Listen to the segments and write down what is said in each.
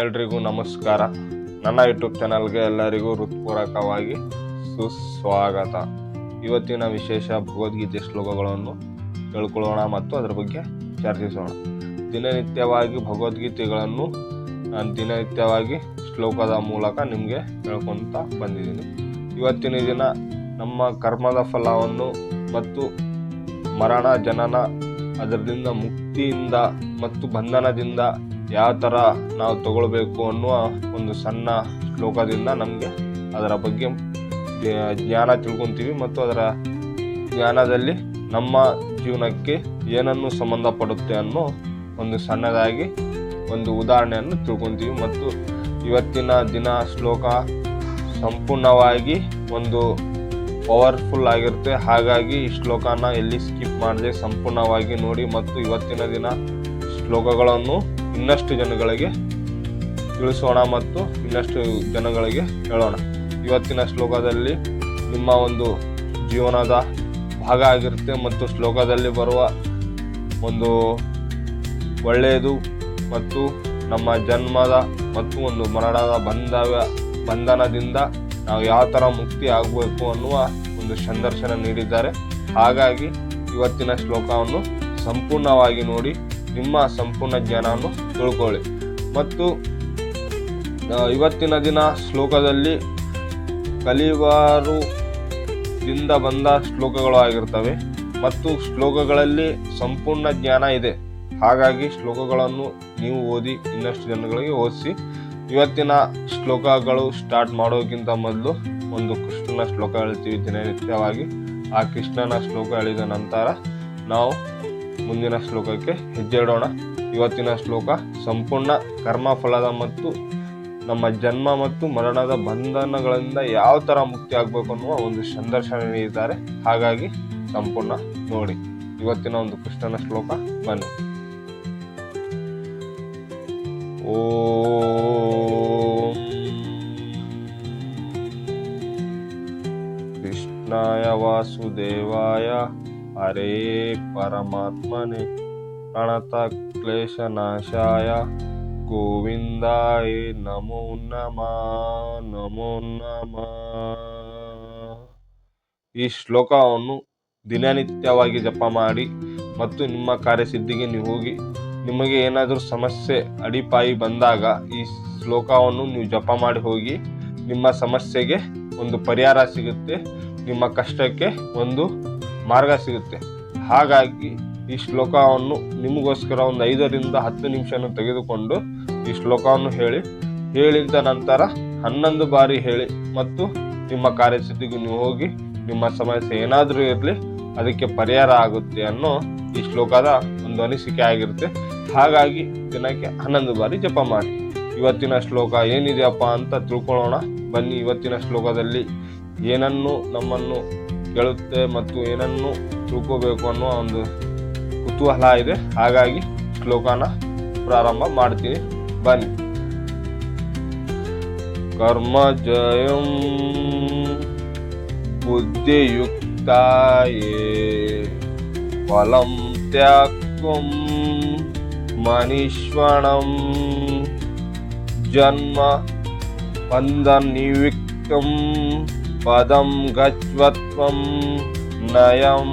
ಎಲ್ರಿಗೂ ನಮಸ್ಕಾರ. ನನ್ನ ಯೂಟ್ಯೂಬ್ ಚಾನಲ್ಗೆ ಎಲ್ಲರಿಗೂ ಹೃತ್ಪೂರ್ವಕವಾಗಿ ಸುಸ್ವಾಗತ. ಇವತ್ತಿನ ವಿಶೇಷ ಭಗವದ್ಗೀತೆ ಶ್ಲೋಕಗಳನ್ನು ತಿಳ್ಕೊಳ್ಳೋಣ ಮತ್ತು ಅದರ ಬಗ್ಗೆ ಚರ್ಚಿಸೋಣ. ದಿನನಿತ್ಯವಾಗಿ ಭಗವದ್ಗೀತೆಗಳನ್ನು ನಾನು ದಿನನಿತ್ಯವಾಗಿ ಶ್ಲೋಕದ ಮೂಲಕ ನಿಮಗೆ ಹೇಳ್ಕೊತ ಬಂದಿದ್ದೀನಿ. ಇವತ್ತಿನ ದಿನ ನಮ್ಮ ಕರ್ಮದ ಫಲವನ್ನು ಮತ್ತು ಮರಣ ಜನನ ಅದರಿಂದ ಮುಕ್ತಿಯಿಂದ ಮತ್ತು ಬಂಧನದಿಂದ ಯಾವ ಥರ ನಾವು ತಗೊಳ್ಬೇಕು ಅನ್ನುವ ಒಂದು ಸಣ್ಣ ಶ್ಲೋಕದಿಂದ ನಮಗೆ ಅದರ ಬಗ್ಗೆ ಜ್ಞಾ- ಜ್ಞಾನ ತಿಳ್ಕೊತೀವಿ ಮತ್ತು ಅದರ ಜ್ಞಾನದಲ್ಲಿ ನಮ್ಮ ಜೀವನಕ್ಕೆ ಏನನ್ನು ಸಂಬಂಧಪಡುತ್ತೆ ಅನ್ನೋ ಒಂದು ಸಣ್ಣದಾಗಿ ಒಂದು ಉದಾಹರಣೆಯನ್ನು ತಿಳ್ಕೊತೀವಿ ಮತ್ತು ಇವತ್ತಿನ ದಿನ ಶ್ಲೋಕ ಸಂಪೂರ್ಣವಾಗಿ ಒಂದು ಪವರ್ಫುಲ್ ಆಗಿರುತ್ತೆ. ಹಾಗಾಗಿ ಈ ಶ್ಲೋಕನ ಎಲ್ಲಿ ಸ್ಕಿಪ್ ಮಾಡದೆ ಸಂಪೂರ್ಣವಾಗಿ ನೋಡಿ ಮತ್ತು ಇವತ್ತಿನ ದಿನ ಶ್ಲೋಕಗಳನ್ನು ಇನ್ನಷ್ಟು ಜನಗಳಿಗೆ ತಿಳಿಸೋಣ ಮತ್ತು ಇನ್ನಷ್ಟು ಜನಗಳಿಗೆ ಹೇಳೋಣ. ಇವತ್ತಿನ ಶ್ಲೋಕದಲ್ಲಿ ನಿಮ್ಮ ಒಂದು ಜೀವನದ ಭಾಗ ಆಗಿರುತ್ತೆ ಮತ್ತು ಶ್ಲೋಕದಲ್ಲಿ ಬರುವ ಒಂದು ಒಳ್ಳೆಯದು ಮತ್ತು ನಮ್ಮ ಜನ್ಮದ ಮತ್ತು ಒಂದು ಮರಣದ ಬಂಧವ್ಯ, ಬಂಧನದಿಂದ ನಾವು ಯಾವ ಥರ ಮುಕ್ತಿ ಆಗಬೇಕು ಅನ್ನುವ ಒಂದು ಸಂದರ್ಶನ ನೀಡಿದ್ದಾರೆ. ಹಾಗಾಗಿ ಇವತ್ತಿನ ಶ್ಲೋಕವನ್ನು ಸಂಪೂರ್ಣವಾಗಿ ನೋಡಿ ನಿಮ್ಮ ಸಂಪೂರ್ಣ ಜ್ಞಾನವನ್ನು ತಿಳ್ಕೊಳ್ಳಿ. ಮತ್ತು ಇವತ್ತಿನ ದಿನ ಶ್ಲೋಕದಲ್ಲಿ ಕಲಿವಾರು ದಿಂದ ಬಂದ ಶ್ಲೋಕಗಳು ಆಗಿರ್ತವೆ. ಮತ್ತು ಶ್ಲೋಕಗಳಲ್ಲಿ ಸಂಪೂರ್ಣ ಜ್ಞಾನ ಇದೆ. ಹಾಗಾಗಿ ಶ್ಲೋಕಗಳನ್ನು ನೀವು ಓದಿ ಇನ್ನಷ್ಟು ಜನಗಳಿಗೆ ಓದಿಸಿ, ಇವತ್ತಿನ ಶ್ಲೋಕಗಳು ಸ್ಟಾರ್ಟ್ ಮಾಡೋಕ್ಕಿಂತ ಮೊದಲು ಒಂದು ಕೃಷ್ಣನ ಶ್ಲೋಕ ಹೇಳ್ತೀವಿ ದಿನನಿತ್ಯವಾಗಿ. ಆ ಕೃಷ್ಣನ ಶ್ಲೋಕ ಹೇಳಿದ ನಂತರ ನಾವು ಮುಂದಿನ ಶ್ಲೋಕಕ್ಕೆ ಹೆಜ್ಜೆ ಇಡೋಣ ಇವತ್ತಿನ ಶ್ಲೋಕ, ಸಂಪೂರ್ಣ ಕರ್ಮಫಲದ ಮತ್ತು ನಮ್ಮ ಜನ್ಮ ಮತ್ತು ಮರಣದ ಬಂಧನಗಳಿಂದ ಯಾವ ಥರ ಮುಕ್ತಿ ಆಗಬೇಕು ಅನ್ನುವ ಒಂದು ಸಂದರ್ಶನ ನೀಡಿದ್ದಾರೆ ಹಾಗಾಗಿ ಸಂಪೂರ್ಣ ನೋಡಿ. ಇವತ್ತಿನ ಒಂದು ಕೃಷ್ಣನ ಶ್ಲೋಕ, ಬನ್ನಿ. ಓಷ್ಣಾಯ ಕೃಷ್ಣಾಯ ವಾಸುದೇವಾಯ ಹರೇ ಪರಮಾತ್ಮನೆ, ಪ್ರಣತ ಕ್ಲೇಶನಾಶಾಯ ಗೋವಿಂದಾಯ ನಮೋ ನಮ ನಮೋ ನಮ. ಈ ಶ್ಲೋಕವನ್ನು ದಿನನಿತ್ಯವಾಗಿ ಜಪ ಮಾಡಿ ಮತ್ತು ನಿಮ್ಮ ಕಾರ್ಯಸಿದ್ಧಿಗೆ ನೀವು ಹೋಗಿ ನಿಮಗೆ ಏನಾದರೂ ಸಮಸ್ಯೆ, ಅಡಿಪಾಯಿ ಬಂದಾಗ ಈ ಶ್ಲೋಕವನ್ನು ನೀವು ಜಪ ಮಾಡಿ ಹೋಗಿ ನಿಮ್ಮ ಸಮಸ್ಯೆಗೆ ಒಂದು ಪರಿಹಾರ ಸಿಗುತ್ತೆ, ನಿಮ್ಮ ಕಷ್ಟಕ್ಕೆ ಒಂದು ಮಾರ್ಗ ಸಿಗುತ್ತೆ. ಹಾಗಾಗಿ ಈ ಶ್ಲೋಕವನ್ನು ನಿಮಗೋಸ್ಕರ ಒಂದು ಐದರಿಂದ ಹತ್ತು ನಿಮಿಷವನ್ನು ತೆಗೆದುಕೊಂಡು ಈ ಶ್ಲೋಕವನ್ನು ಹೇಳಿ. ಹೇಳಿದ ನಂತರ ಹನ್ನೊಂದು ಬಾರಿ ಹೇಳಿ ಮತ್ತು ನಿಮ್ಮ ಕಾರ್ಯಸಿದ್ಧಿಗೂ ನೀವು ಹೋಗಿ ನಿಮ್ಮ ಸಮಸ್ಯೆ ಏನಾದರೂ ಇರಲಿ, ಅದಕ್ಕೆ ಪರಿಹಾರ ಆಗುತ್ತೆ ಅನ್ನೋ ಈ ಶ್ಲೋಕದ ಒಂದು ಅನಿಸಿಕೆ ಆಗಿರುತ್ತೆ. ಹಾಗಾಗಿ ದಿನಕ್ಕೆ ಹನ್ನೊಂದು ಬಾರಿ ಜಪ ಮಾಡಿ. ಇವತ್ತಿನ ಶ್ಲೋಕ ಏನಿದೆಯಪ್ಪ ಅಂತ ತಿಳ್ಕೊಳ್ಳೋಣ. ಬನ್ನಿ ಇವತ್ತಿನ ಶ್ಲೋಕದಲ್ಲಿ ಏನನ್ನು ನಮ್ಮನ್ನು ಕೇಳುತ್ತೆ ಮತ್ತು ಏನನ್ನು ತಿಳ್ಕೋಬೇಕು ಅನ್ನೋ ಒಂದು ಕುತೂಹಲ ಇದೆ. ಹಾಗಾಗಿ ಶ್ಲೋಕನ ಪ್ರಾರಂಭ ಮಾಡ್ತೀನಿ. ಬನ್ನಿ. ಕರ್ಮ ಜಯಂ ಬುದ್ಧಿಯುಕ್ತಾಯೇ ಫಲಂ ತ್ಯಕ್ವಂ ಮನೀಶ್ವಣಂ ಜನ್ಮ ಬಂಧನಿವಿಕ್ತಂ ಪದಂ ಗಜ್ವತ್ವಂ ನಯಂ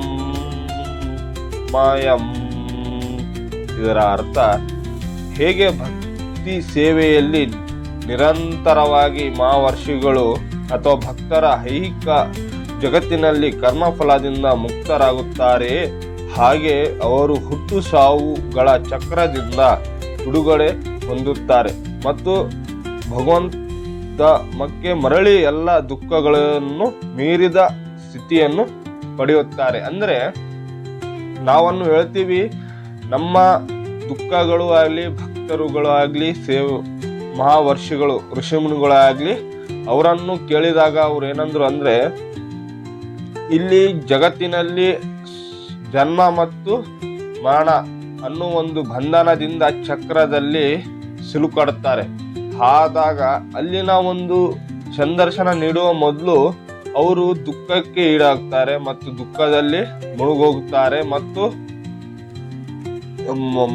ಮಯಂ ಇದರ ಅರ್ಥ, ಹೇಗೆ ಭಕ್ತಿ ಸೇವೆಯಲ್ಲಿ ನಿರಂತರವಾಗಿ ಮಹಾವರ್ಷಿಗಳು ಅಥವಾ ಭಕ್ತರ ಐಹಿಕ ಜಗತ್ತಿನಲ್ಲಿ ಕರ್ಮಫಲದಿಂದ ಮುಕ್ತರಾಗುತ್ತಾರೆ, ಹಾಗೆ ಅವರು ಹುಟ್ಟು ಸಾವುಗಳ ಚಕ್ರದಿಂದ ಬಿಡುಗಡೆ ಹೊಂದುತ್ತಾರೆ. ಮತ್ತು ಭಗವಂತ ಮಕ್ಕೆ ಮರಳಿ ಎಲ್ಲ ದುಃಖಗಳನ್ನು ಮೀರಿದ ಸ್ಥಿತಿಯನ್ನು ಪಡೆಯುತ್ತಾರೆ. ಅಂದರೆ ನಾವನ್ನು ಹೇಳ್ತೀವಿ, ನಮ್ಮ ದುಃಖಗಳು ಆಗಲಿ, ಭಕ್ತರುಗಳು ಆಗಲಿ, ಸೇವ್, ಮಹಾವರ್ಷಿಗಳು, ಋಷಿಮುನಿಗಳಾಗಲಿ, ಅವರನ್ನು ಕೇಳಿದಾಗ ಅವ್ರು ಏನಂದ್ರು ಅಂದ್ರೆ, ಇಲ್ಲಿ ಜಗತ್ತಿನಲ್ಲಿ ಜನ್ಮ ಮತ್ತು ಮರಣ ಅನ್ನೋ ಒಂದು ಬಂಧನದಿಂದ ಚಕ್ರದಲ್ಲಿ ಸಿಲುಕಾಡುತ್ತಾರೆ ಆದಾಗ ಅಲ್ಲಿನ ಒಂದು ಸಂದರ್ಶನ ನೀಡುವ ಮೊದಲು ಅವರು ದುಃಖಕ್ಕೆ ಈಡಾಗ್ತಾರೆ ಮತ್ತು ದುಃಖದಲ್ಲಿ ಮುಳುಗೋಗುತ್ತಾರೆ ಮತ್ತು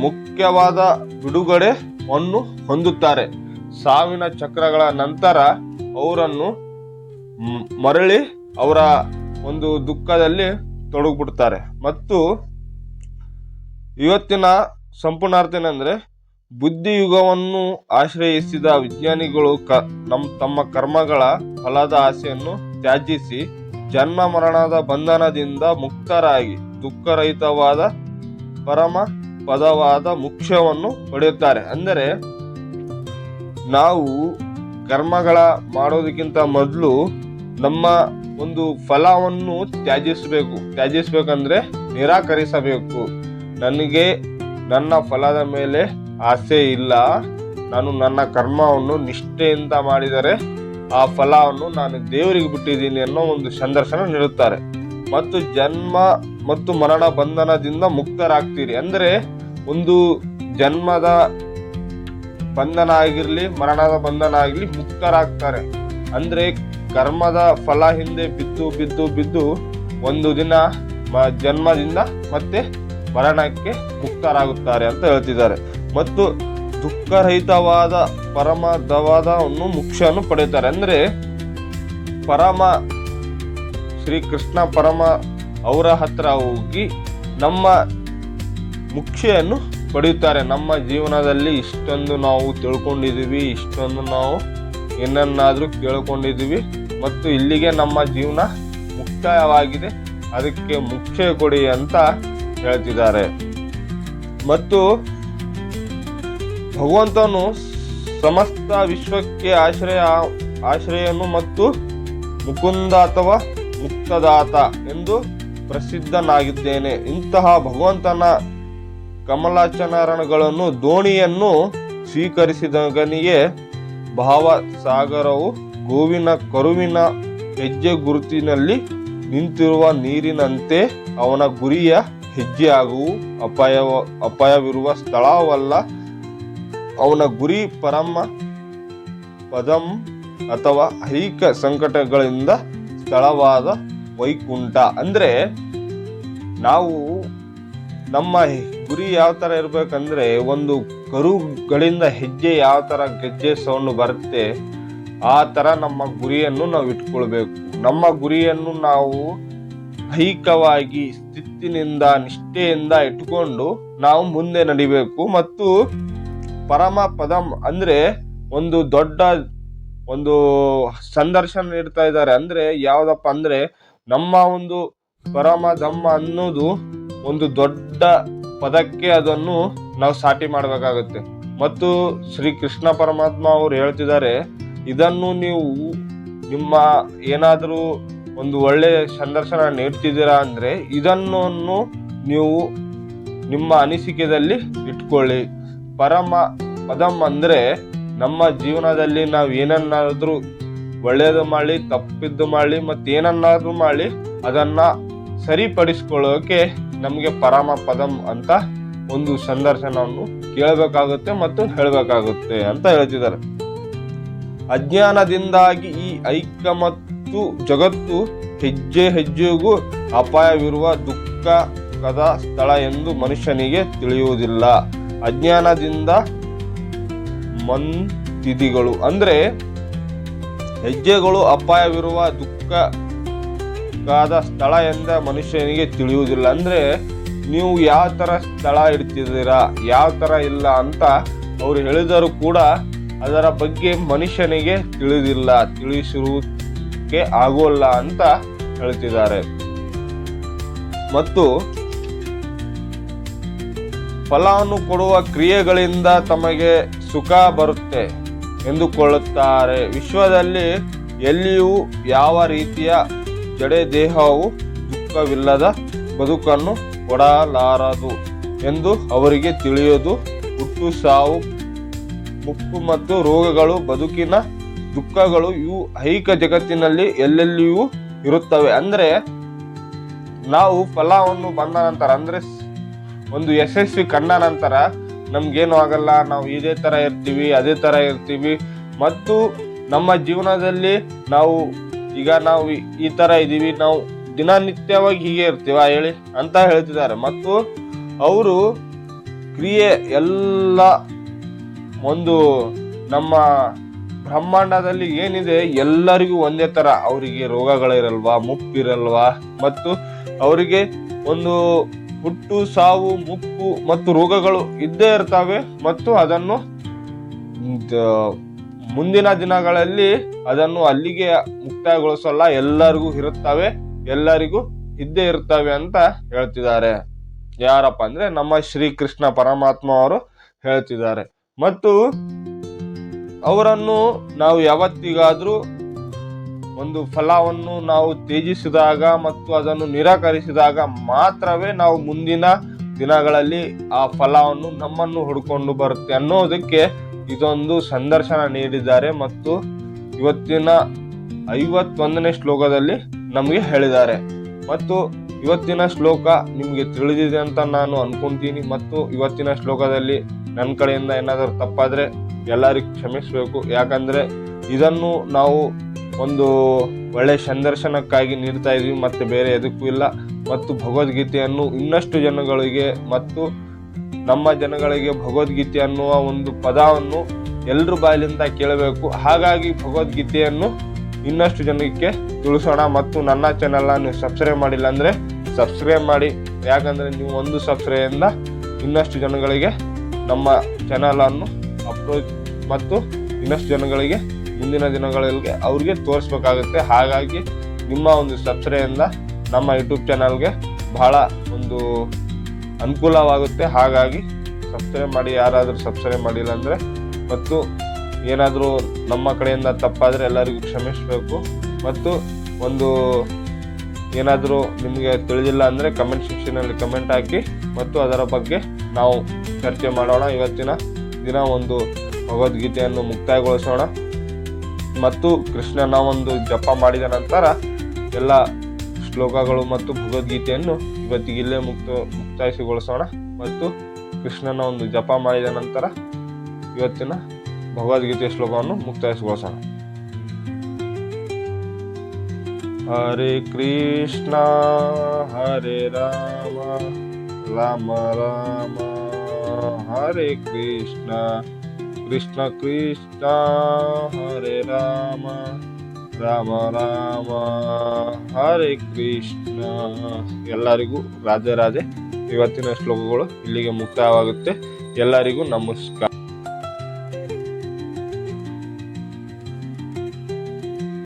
ಮುಖ್ಯವಾದ ಬಿಡುಗಡೆಯನ್ನು ಹೊಂದುತ್ತಾರೆ. ಸಾವಿನ ಚಕ್ರಗಳ ನಂತರ ಅವರನ್ನು ಮರಳಿ ಅವರ ಒಂದು ದುಃಖದಲ್ಲಿ ತೊಡಗ್ಬಿಡ್ತಾರೆ. ಮತ್ತು ಇವತ್ತಿನ ಸಂಪೂರ್ಣಾರ್ಥ ಏನಂದ್ರೆ ಬುದ್ಧಿಯುಗವನ್ನು ಆಶ್ರಯಿಸಿದ ವಿಜ್ಞಾನಿಗಳು ಕ, ನಮ್, ತಮ್ಮ ಕರ್ಮಗಳ ಫಲದ ಆಸೆಯನ್ನು ತ್ಯಾಜಿಸಿ ಜನ್ಮ ಮರಣದ ಬಂಧನದಿಂದ ಮುಕ್ತರಾಗಿ ದುಃಖರಹಿತವಾದ ಪರಮ ಪದವಾದ ಮುಖ್ಯವನ್ನು ಪಡೆಯುತ್ತಾರೆ. ಅಂದರೆ ನಾವು ಕರ್ಮಗಳ ಮಾಡೋದಕ್ಕಿಂತ ಮೊದಲು ನಮ್ಮ ಒಂದು ಫಲವನ್ನು ತ್ಯಾಜಿಸಬೇಕು. ತ್ಯಾಜಿಸ್ಬೇಕಂದ್ರೆ ನಿರಾಕರಿಸಬೇಕು. ನನಗೆ ನನ್ನ ಫಲದ ಮೇಲೆ ಆಸೆ ಇಲ್ಲ. ನಾನು ನನ್ನ ಕರ್ಮವನ್ನು ನಿಷ್ಠೆಯಿಂದ ಮಾಡಿದರೆ ಆ ಫಲವನ್ನು ನಾನು ದೇವರಿಗೆ ಬಿಟ್ಟಿದ್ದೀನಿ ಅನ್ನೋ ಒಂದು ಸಂದರ್ಶನ ನೀಡುತ್ತಾರೆ. ಮತ್ತು ಜನ್ಮ ಮತ್ತು ಮರಣ ಬಂಧನದಿಂದ ಮುಕ್ತರಾಗ್ತೀರಿ. ಅಂದರೆ ಒಂದು ಜನ್ಮದ ಬಂಧನ ಆಗಿರಲಿ, ಮರಣದ ಬಂಧನ ಆಗಿರಲಿ ಮುಕ್ತರಾಗ್ತಾರೆ. ಅಂದರೆ ಕರ್ಮದ ಫಲ ಹಿಂದೆ ಬಿದ್ದು ಬಿದ್ದು ಬಿದ್ದು ಒಂದು ದಿನ ಜನ್ಮದಿಂದ ಮತ್ತೆ ಮರಣಕ್ಕೆ ಮುಕ್ತರಾಗುತ್ತಾರೆ ಅಂತ ಹೇಳ್ತಿದ್ದಾರೆ. ಮತ್ತು ದುಃಖರಹಿತವಾದ ಪರಮದವಾದವನ್ನು ಮುಖ್ಯವನ್ನು ಪಡೆಯುತ್ತಾರೆ. ಅಂದರೆ ಪರಮ ಶ್ರೀಕೃಷ್ಣ ಪರಮ ಅವರ ಹತ್ರ ಹೋಗಿ ನಮ್ಮ ಮುಖ್ಯೆಯನ್ನು ಪಡೆಯುತ್ತಾರೆ. ನಮ್ಮ ಜೀವನದಲ್ಲಿ ಇಷ್ಟೊಂದು ನಾವು ತಿಳ್ಕೊಂಡಿದ್ದೀವಿ, ಇಷ್ಟೊಂದು ನಾವು ಏನನ್ನಾದರೂ ಕೇಳ್ಕೊಂಡಿದ್ದೀವಿ ಮತ್ತು ಇಲ್ಲಿಗೆ ನಮ್ಮ ಜೀವನ ಮುಕ್ತಾಯವಾಗಿದೆ. ಅದಕ್ಕೆ ಮುಖ್ಯ ಕೊಡಿ ಅಂತ ಹೇಳ್ತಿದ್ದಾರೆ. ಮತ್ತು ಭಗವಂತನು ಸಮಸ್ತ ವಿಶ್ವಕ್ಕೆ ಆಶ್ರಯ, ಆಶ್ರಯನು ಮತ್ತು ಮುಕುಂದ ಅಥವಾ ಮುಕ್ತದಾತ ಎಂದು ಪ್ರಸಿದ್ಧನಾಗಿದ್ದೇನೆ. ಇಂತಹ ಭಗವಂತನ ಕಮಲಾಚರಣಗಳನ್ನು, ದೋಣಿಯನ್ನು ಸ್ವೀಕರಿಸಿದಗನಿಗೆ ಭಾವಸಾಗರವು ಗೋವಿನ ಕರುವಿನ ಹೆಜ್ಜೆ ಗುರುತಿನಲ್ಲಿ ನಿಂತಿರುವ ನೀರಿನಂತೆ ಅವನ ಗುರಿಯ ಹೆಜ್ಜೆಯಾಗುವು. ಅಪಾಯ ಅಪಾಯವಿರುವ ಸ್ಥಳವಲ್ಲ. ಅವನ ಗುರಿ ಪರಮ ಪದಂ ಅಥವಾ ಐಕ ಸಂಕಟಗಳಿಂದ ಸ್ಥಳವಾದ ವೈಕುಂಠ. ಅಂದ್ರೆ ನಾವು ನಮ್ಮ ಗುರಿ ಯಾವ ತರ ಇರ್ಬೇಕಂದ್ರೆ ಒಂದು ಕರುಗಳಿಂದ ಹೆಜ್ಜೆ ಯಾವ ತರ ಗೆಜ್ಜೆ ಸೌಂಡ್ ಬರುತ್ತೆ ಆ ತರ ನಮ್ಮ ಗುರಿಯನ್ನು ನಾವು ಇಟ್ಕೊಳ್ಬೇಕು. ನಮ್ಮ ಗುರಿಯನ್ನು ನಾವು ಐಕವಾಗಿ ಸ್ಥಿತಿನಿಂದ ನಿಷ್ಠೆಯಿಂದ ಇಟ್ಕೊಂಡು ನಾವು ಮುಂದೆ ನಡಿಬೇಕು. ಮತ್ತು ಪರಮ ಪದಂ ಅಂದ್ರೆ ಒಂದು ದೊಡ್ಡ ಒಂದು ಸಂದರ್ಶನ ನೀಡ್ತಾ ಇದ್ದಾರೆ. ಅಂದ್ರೆ ಯಾವ್ದಪ್ಪ ಅಂದ್ರೆ ನಮ್ಮ ಒಂದು ಪರಮ ಧಮ್ಮ ಅನ್ನೋದು ಒಂದು ದೊಡ್ಡ ಪದಕ್ಕೆ ಅದನ್ನು ನಾವು ಸಾಟಿ ಮಾಡಬೇಕಾಗುತ್ತೆ. ಮತ್ತು ಶ್ರೀ ಕೃಷ್ಣ ಪರಮಾತ್ಮ ಅವರು ಹೇಳ್ತಿದ್ದಾರೆ, ಇದನ್ನು ನೀವು ನಿಮ್ಮ ಏನಾದರೂ ಒಂದು ಒಳ್ಳೆ ಸಂದರ್ಶನ ನೀಡ್ತಿದ್ದೀರಾ ಅಂದ್ರೆ ಇದನ್ನು ನೀವು ನಿಮ್ಮ ಅನಿಸಿಕೆಯಲ್ಲಿ ಇಟ್ಕೊಳ್ಳಿ. ಪರಮ ಪದಂ ಅಂದ್ರೆ ನಮ್ಮ ಜೀವನದಲ್ಲಿ ನಾವು ಏನನ್ನಾದ್ರೂ ಒಳ್ಳೇದು ಮಾಡಿ ತಪ್ಪಿದ್ದು ಮಾಡಿ ಮತ್ತೆ ಏನನ್ನಾದ್ರೂ ಮಾಡಿ ಅದನ್ನ ಸರಿಪಡಿಸ್ಕೊಳ್ಳೋಕೆ ನಮಗೆ ಪರಮ ಪದಂ ಅಂತ ಒಂದು ಸಂದರ್ಶನವನ್ನು ಕೇಳಬೇಕಾಗುತ್ತೆ ಮತ್ತು ಹೇಳಬೇಕಾಗುತ್ತೆ ಅಂತ ಹೇಳ್ತಿದ್ದಾರೆ. ಅಜ್ಞಾನದಿಂದಾಗಿ ಈ ಐಕ್ಯ ಮತ್ತು ಜಗತ್ತು ಹೆಜ್ಜೆ ಹೆಜ್ಜೆಗೂ ಅಪಾಯವಿರುವ ದುಃಖದ ಸ್ಥಳ ಎಂದು ಮನುಷ್ಯನಿಗೆ ತಿಳಿಯುವುದಿಲ್ಲ. ಅಜ್ಞಾನದಿಂದ ಮಂತಿದಿಗಳು. ಅಂದ್ರೆ ಹೆಜ್ಜೆಗಳು ಅಪಾಯವಿರುವ ದುಃಖದ ಸ್ಥಳ ಎಂದ ಮನುಷ್ಯನಿಗೆ ತಿಳಿಯುವುದಿಲ್ಲ. ಅಂದ್ರೆ ನೀವು ಯಾವ ತರ ಸ್ಥಳ ಇಡ್ತಿದ್ದೀರಾ, ಯಾವ ತರ ಇಲ್ಲ ಅಂತ ಅವ್ರು ಹೇಳಿದರೂ ಕೂಡ ಅದರ ಬಗ್ಗೆ ಮನುಷ್ಯನಿಗೆ ತಿಳಿದಿಲ್ಲ, ತಿಳಿಸಿರುವುದಕ್ಕೆ ಆಗೋಲ್ಲ ಅಂತ ಹೇಳ್ತಿದ್ದಾರೆ. ಮತ್ತು ಫಲವನ್ನು ಕೊಡುವ ಕ್ರಿಯೆಗಳಿಂದ ತಮಗೆ ಸುಖ ಬರುತ್ತೆ ಎಂದುಕೊಳ್ಳುತ್ತಾರೆ. ವಿಶ್ವದಲ್ಲಿ ಎಲ್ಲಿಯೂ ಯಾವ ರೀತಿಯ ಜಡೆ ದೇಹವು ದುಃಖವಿಲ್ಲದ ಬದುಕನ್ನು ಕೊಡಲಾರದು ಎಂದು ಅವರಿಗೆ ತಿಳಿಯೋದು. ಹುಟ್ಟು, ಸಾವು, ಮುಪ್ಪು ಮತ್ತು ರೋಗಗಳು, ಬದುಕಿನ ದುಃಖಗಳು ಇವು ಐಕ ಜಗತ್ತಿನಲ್ಲಿ ಎಲ್ಲೆಲ್ಲಿಯೂ ಇರುತ್ತವೆ. ಅಂದರೆ ನಾವು ಫಲವನ್ನು ಬಂದ ನಂತರ, ಅಂದ್ರೆ ಒಂದು ಯಶಸ್ವಿ ಕಂಡ ನಂತರ ನಮ್ಗೇನು ಆಗಲ್ಲ, ನಾವು ಇದೇ ತರ ಇರ್ತೀವಿ, ಅದೇ ತರ ಇರ್ತೀವಿ. ಮತ್ತು ನಮ್ಮ ಜೀವನದಲ್ಲಿ ನಾವು ಈಗ ನಾವು ಈ- ತರ ಇದೀವಿ ನಾವು ದಿನನಿತ್ಯವಾಗಿ ಹೀಗೆ ಇರ್ತೀವ ಹೇಳಿ ಅಂತ ಹೇಳ್ತಿದ್ದಾರೆ. ಮತ್ತು ಅವರು ಕ್ರಿಯೆ ಎಲ್ಲ ಒಂದು ನಮ್ಮ ಬ್ರಹ್ಮಾಂಡದಲ್ಲಿ ಏನಿದೆ, ಎಲ್ಲರಿಗೂ ಒಂದೇ ತರ. ಅವರಿಗೆ ರೋಗಗಳಿರಲ್ವಾ, ಮುಪ್ಪಿರಲ್ವಾ, ಮತ್ತು ಅವರಿಗೆ ಒಂದು ಹುಟ್ಟು, ಸಾವು, ಮುಕ್ಕು ಮತ್ತು ರೋಗಗಳು ಇದ್ದೇ ಇರ್ತವೆ ಮತ್ತು ಅದನ್ನು ಮುಂದಿನ ದಿನಗಳಲ್ಲಿ ಅದನ್ನು ಅಲ್ಲಿಗೆ ಮುಕ್ತಾಯಗೊಳಿಸಲ್ಲ, ಎಲ್ಲರಿಗೂ ಇರುತ್ತವೆ, ಎಲ್ಲರಿಗೂ ಇದ್ದೇ ಇರ್ತವೆ ಅಂತ ಹೇಳ್ತಿದ್ದಾರೆ. ಯಾರಪ್ಪ ಅಂದ್ರೆ ನಮ್ಮ ಶ್ರೀಕೃಷ್ಣ ಪರಮಾತ್ಮ ಅವರು ಹೇಳ್ತಿದ್ದಾರೆ. ಮತ್ತು ಅವರನ್ನು ನಾವು ಯಾವತ್ತಿಗಾದ್ರೂ ಒಂದು ಫಲವನ್ನು ನಾವು ತ್ಯಜಿಸಿದಾಗ ಮತ್ತು ಅದನ್ನು ನಿರಾಕರಿಸಿದಾಗ ಮಾತ್ರವೇ ನಾವು ಮುಂದಿನ ದಿನಗಳಲ್ಲಿ ಆ ಫಲವನ್ನು ನಮ್ಮನ್ನು ಹುಡ್ಕೊಂಡು ಬರುತ್ತೆ ಅನ್ನೋದಕ್ಕೆ ಇದೊಂದು ಸಂದರ್ಶನ ನೀಡಿದ್ದಾರೆ ಮತ್ತು ಇವತ್ತಿನ ಐವತ್ತೊಂದನೇ ಶ್ಲೋಕದಲ್ಲಿ ನಮಗೆ ಹೇಳಿದ್ದಾರೆ. ಮತ್ತು ಇವತ್ತಿನ ಶ್ಲೋಕ ನಿಮಗೆ ತಿಳಿದಿದೆ ಅಂತ ನಾನು ಅನ್ಕೊಂತೀನಿ. ಮತ್ತು ಇವತ್ತಿನ ಶ್ಲೋಕದಲ್ಲಿ ನನ್ನ ಕಡೆಯಿಂದ ಏನಾದರೂ ತಪ್ಪಾದರೆ ಎಲ್ಲರಿಗೂ ಕ್ಷಮಿಸಬೇಕು. ಯಾಕಂದರೆ ಇದನ್ನು ನಾವು ಒಂದು ಒಳ್ಳೆ ಸಂದರ್ಶನಕ್ಕಾಗಿ ನೀಡ್ತಾ ಇದೀವಿ, ಮತ್ತೆ ಬೇರೆ ಎದಕ್ಕೂ ಇಲ್ಲ. ಮತ್ತು ಭಗವದ್ಗೀತೆಯನ್ನು ಇನ್ನಷ್ಟು ಜನಗಳಿಗೆ ಮತ್ತು ನಮ್ಮ ಜನಗಳಿಗೆ ಭಗವದ್ಗೀತೆ ಅನ್ನುವ ಒಂದು ಪದವನ್ನು ಎಲ್ಲರ ಬಾಯಲಿಂದ ಕೇಳಬೇಕು. ಹಾಗಾಗಿ ಭಗವದ್ಗೀತೆಯನ್ನು ಇನ್ನಷ್ಟು ಜನಕ್ಕೆ ತಿಳಿಸೋಣ ಮತ್ತು ನನ್ನ ಚಾನೆಲ್ ನೀವು ಸಬ್ಸ್ಕ್ರೈಬ್ ಮಾಡಿಲ್ಲ ಅಂದ್ರೆ ಸಬ್ಸ್ಕ್ರೈಬ್ ಮಾಡಿ. ಯಾಕಂದ್ರೆ ನೀವು ಒಂದು ಸಬ್ಸ್ಕ್ರೈಬ್ ಇಂದ ಇನ್ನಷ್ಟು ಜನಗಳಿಗೆ ನಮ್ಮ ಚಾನೆಲ್ ಅನ್ನು ಅಪ್ರೋಚ್ ಮತ್ತು ಇನ್ನಷ್ಟು ಜನಗಳಿಗೆ ಮುಂದಿನ ದಿನಗಳಲ್ಲಿ ಅವ್ರಿಗೆ ತೋರಿಸ್ಬೇಕಾಗುತ್ತೆ. ಹಾಗಾಗಿ ನಿಮ್ಮ ಒಂದು ಸಬ್ಸ್ಕ್ರೈಬ್ ಇಂದ ನಮ್ಮ ಯೂಟ್ಯೂಬ್ ಚಾನಲ್ಗೆ ಬಹಳ ಒಂದು ಅನುಕೂಲವಾಗುತ್ತೆ. ಹಾಗಾಗಿ ಸಬ್ಸ್ಕ್ರೈಬ್ ಮಾಡಿ, ಯಾರಾದರೂ ಸಬ್ಸ್ಕ್ರೈಬ್ ಮಾಡಿಲ್ಲ ಅಂದರೆ ಮತ್ತು ಏನಾದರೂ ನಮ್ಮ ಕಡೆಯಿಂದ ತಪ್ಪಾದರೆ ಎಲ್ಲರಿಗೂ ಕ್ಷಮಿಸಬೇಕು. ಮತ್ತು ಒಂದು ಏನಾದರೂ ನಿಮಗೆ ತಿಳಿದಿಲ್ಲ ಅಂದರೆ ಕಮೆಂಟ್ ಸೆಕ್ಷನಲ್ಲಿ ಕಮೆಂಟ್ ಹಾಕಿ ಮತ್ತು ಅದರ ಬಗ್ಗೆ ನಾವು ಚರ್ಚೆ ಮಾಡೋಣ. ಇವತ್ತಿನ ದಿನ ಒಂದು ಭಗವದ್ಗೀತೆಯನ್ನು ಮುಕ್ತಾಯಗೊಳಿಸೋಣ. ಮತ್ತು ಕೃಷ್ಣನ ಒಂದು ಜಪ ಮಾಡಿದ ನಂತರ ಎಲ್ಲ ಶ್ಲೋಕಗಳು ಮತ್ತು ಭಗವದ್ಗೀತೆಯನ್ನು ಇವತ್ತಿಗಿಲ್ಲೇ ಮುಕ್ತ ಮುಕ್ತಾಯಿಸಿಗೊಳಿಸೋಣ ಮತ್ತು ಕೃಷ್ಣನ ಒಂದು ಜಪ ಮಾಡಿದ ನಂತರ ಇವತ್ತಿನ ಭಗವದ್ಗೀತೆಯ ಶ್ಲೋಕವನ್ನು ಮುಕ್ತಾಯಿಸಿಗೊಳಿಸೋಣ ಹರೇ ಕೃಷ್ಣ, ಹರೇ ರಾಮ ರಾಮ ರಾಮ, ಹರೇ ಕೃಷ್ಣ. ಕೃಷ್ಣ ಕೃಷ್ಣ, ಹರೆ ರಾಮ ರಾಮ ರಾಮ, ಹರೇ ಕೃಷ್ಣ. ಎಲ್ಲರಿಗೂ ರಾಜ ರಾಧೆ. ಇವತ್ತಿನ ಶ್ಲೋಕಗಳು ಇಲ್ಲಿಗೆ ಮುಕ್ತಾಯವಾಗುತ್ತೆ. ಎಲ್ಲರಿಗೂ ನಮಸ್ಕಾರ.